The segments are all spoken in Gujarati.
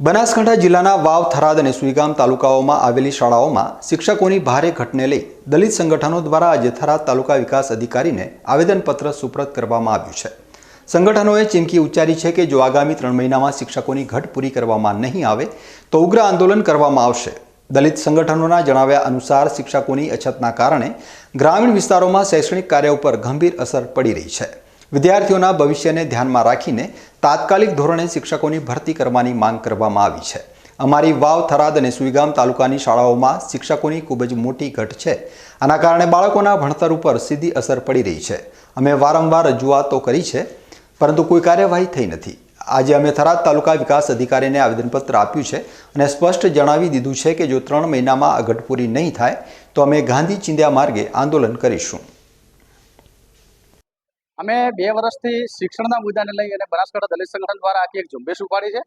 બનાસકાંઠા જિલ્લાના વાવ, થરાદ અને સુઈગામ તાલુકાઓમાં આવેલી શાળાઓમાં શિક્ષકોની ભારે ઘટને લઈ દલિત સંગઠનો દ્વારા આજે થરાદ તાલુકા વિકાસ અધિકારીને આવેદનપત્ર સુપ્રત કરવામાં આવ્યું છે. સંગઠનોએ ચીમકી ઉચ્ચારી છે કે જો આગામી ત્રણ મહિનામાં શિક્ષકોની ઘટ પૂરી કરવામાં નહીં આવે, તો ઉગ્ર આંદોલન કરવામાં આવશે. દલિત સંગઠનોના જણાવ્યા અનુસાર શિક્ષકોની અછતના કારણે ગ્રામીણ વિસ્તારોમાં શૈક્ષણિક કાર્ય ઉપર ગંભીર અસર પડી રહી છે. વિદ્યાર્થીઓના ભવિષ્યને ધ્યાનમાં રાખીને તાત્કાલિક ધોરણે શિક્ષકોની ભરતી કરવાની માંગ કરવામાં આવી છે. અમારી વાવ, થરાદ અને સુઈગામ તાલુકાની શાળાઓમાં શિક્ષકોની ખૂબ જ મોટી ઘટ છે. આના કારણે બાળકોના ભણતર ઉપર સીધી અસર પડી રહી છે. અમે વારંવાર રજૂઆતો કરી છે, પરંતુ કોઈ કાર્યવાહી થઈ નથી. આજે અમે થરાદ તાલુકા વિકાસ અધિકારીને આવેદનપત્ર આપ્યું છે અને સ્પષ્ટ જણાવી દીધું છે કે જો ત્રણ મહિનામાં આ ઘટ પૂરી નહીં થાય, તો અમે ગાંધી ચિંધ્યા માર્ગે આંદોલન કરીશું. અમે બે વર્ષથી શિક્ષણના મુદ્દાને લઈ અને બનાસકાંઠા દલિત સંગઠન દ્વારા આખી એક ઝુંબેશ ઉપાડી છે.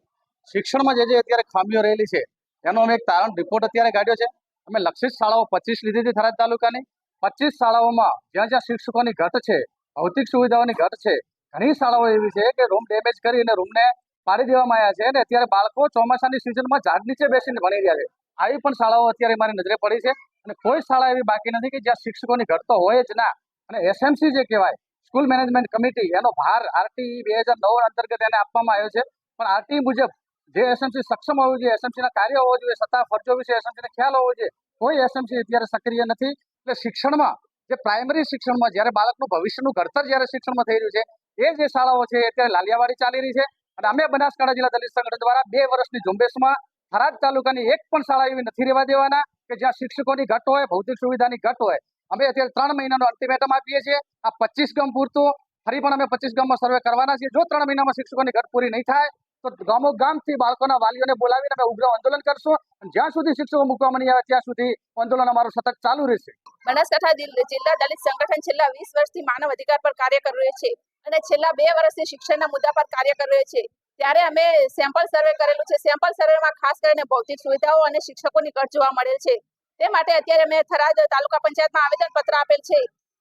શિક્ષણમાં જે જે અત્યારે ખામીઓ રહેલી છે એનો અમે એક તારણ રિપોર્ટ અત્યારે કાઢ્યો છે. અમે લક્ષિત શાળાઓ પચીસ લીધી હતી થરાદ તાલુકાની. પચીસ શાળાઓમાં જ્યાં જ્યાં શિક્ષકોની ઘટ છે, ભૌતિક સુવિધાઓની ઘટ છે, ઘણી શાળાઓ એવી છે કે રૂમ ડેમેજ કરી અને રૂમને પાડી દેવામાં આવ્યા છે અને અત્યારે બાળકો ચોમાસાની સિઝનમાં ઝાડ નીચે બેસીને ભણી રહ્યા છે. આવી પણ શાળાઓ અત્યારે મારી નજરે પડી છે અને કોઈ શાળા એવી બાકી નથી કે જ્યાં શિક્ષકોની ઘટ તો હોય જ ના. અને એસએમસી જે કહેવાય સ્કૂલ મેનેજમેન્ટ કમિટી, એનો ભાર આરટી બે હજાર નવ અંતર્ગત એને આપવામાં આવ્યો છે. પણ આરટી મુજબ જે એસએમસી સક્ષમ હોવું જોઈએ એસએમસીના કાર્ય હોવો જોઈએ, સત્તા ફરજો વિશે એસએમસીને ખ્યાલ હોવો જોઈએ, કોઈ એસએમસી અત્યારે સક્રિય નથી. એટલે શિક્ષણમાં, જે પ્રાઇમરી શિક્ષણમાં જ્યારે બાળકનું ભવિષ્યનું ઘડતર જ્યારે શિક્ષણમાં થઈ રહ્યું છે, એ જે શાળાઓ છે અત્યારે લાલિયાવાડી ચાલી રહી છે. અને અમે બનાસકાંઠા જિલ્લા દલિત સંગઠન દ્વારા બે વર્ષની ઝુંબેશમાં થરાદ તાલુકાની એક પણ શાળા એવી નથી રહેવા દેવાના કે જ્યાં શિક્ષકોની ઘટ હોય, ભૌતિક સુવિધાની ઘટ હોય. અમે અત્યારે ત્રણ મહિનાનો અલ્ટિમેટમ આપીએ છીએ. આ પચીસ ગામ પૂરતું, ફરી પણ અમે પચીસ ગામમાં સર્વે કરવાના છીએ. જો ત્રણ મહિનામાં શિક્ષકોની ઘટ પૂરી નહીં થાય, તો ગામો ગામથી બાળકોના વાલીઓને બોલાવીને અમે ઉગ્ર આંદોલન કરશું અને જ્યાં સુધી શિક્ષકો મૂકવામાં નહીં આવે ત્યાં સુધી આંદોલન અમારું સતત ચાલુ રહેશે. બનાસકાંઠા જિલ્લા દલિત સંગઠન છેલ્લા વીસ વર્ષથી માનવ અધિકાર પર કાર્ય કરી રહ્યું છે અને છેલ્લા બે વર્ષથી શિક્ષણના મુદ્દા પર કાર્ય કરી રહ્યું છે. ત્યારે અમે સેમ્પલ સર્વે કરેલું છે. સેમ્પલ સર્વેમાં ખાસ કરીને ભૌતિક સુવિધાઓ અને શિક્ષકોની ઘટ જોવા મળેલ છે. તે માટે અત્યારે અમે થરાદ તાલુકા પંચાયતમાં આવેદનપત્ર આપેલ છે.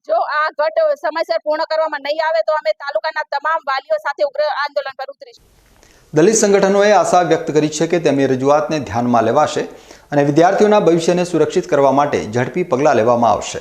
જો આ ઘટ સમયસર પૂર્ણ કરવામાં નહીં આવે તો અમે તાલુકાના તમામ વાલીઓ સાથે ઉગ્ર આંદોલન પર ઉતરીશું. દલિત સંગઠનોએ આશા વ્યક્ત કરી છે કે તેમની રજૂઆતને ધ્યાનમાં લેવાશે અને વિદ્યાર્થીઓના ભવિષ્યને સુરક્ષિત કરવા માટે ઝડપી પગલાં લેવામાં આવશે.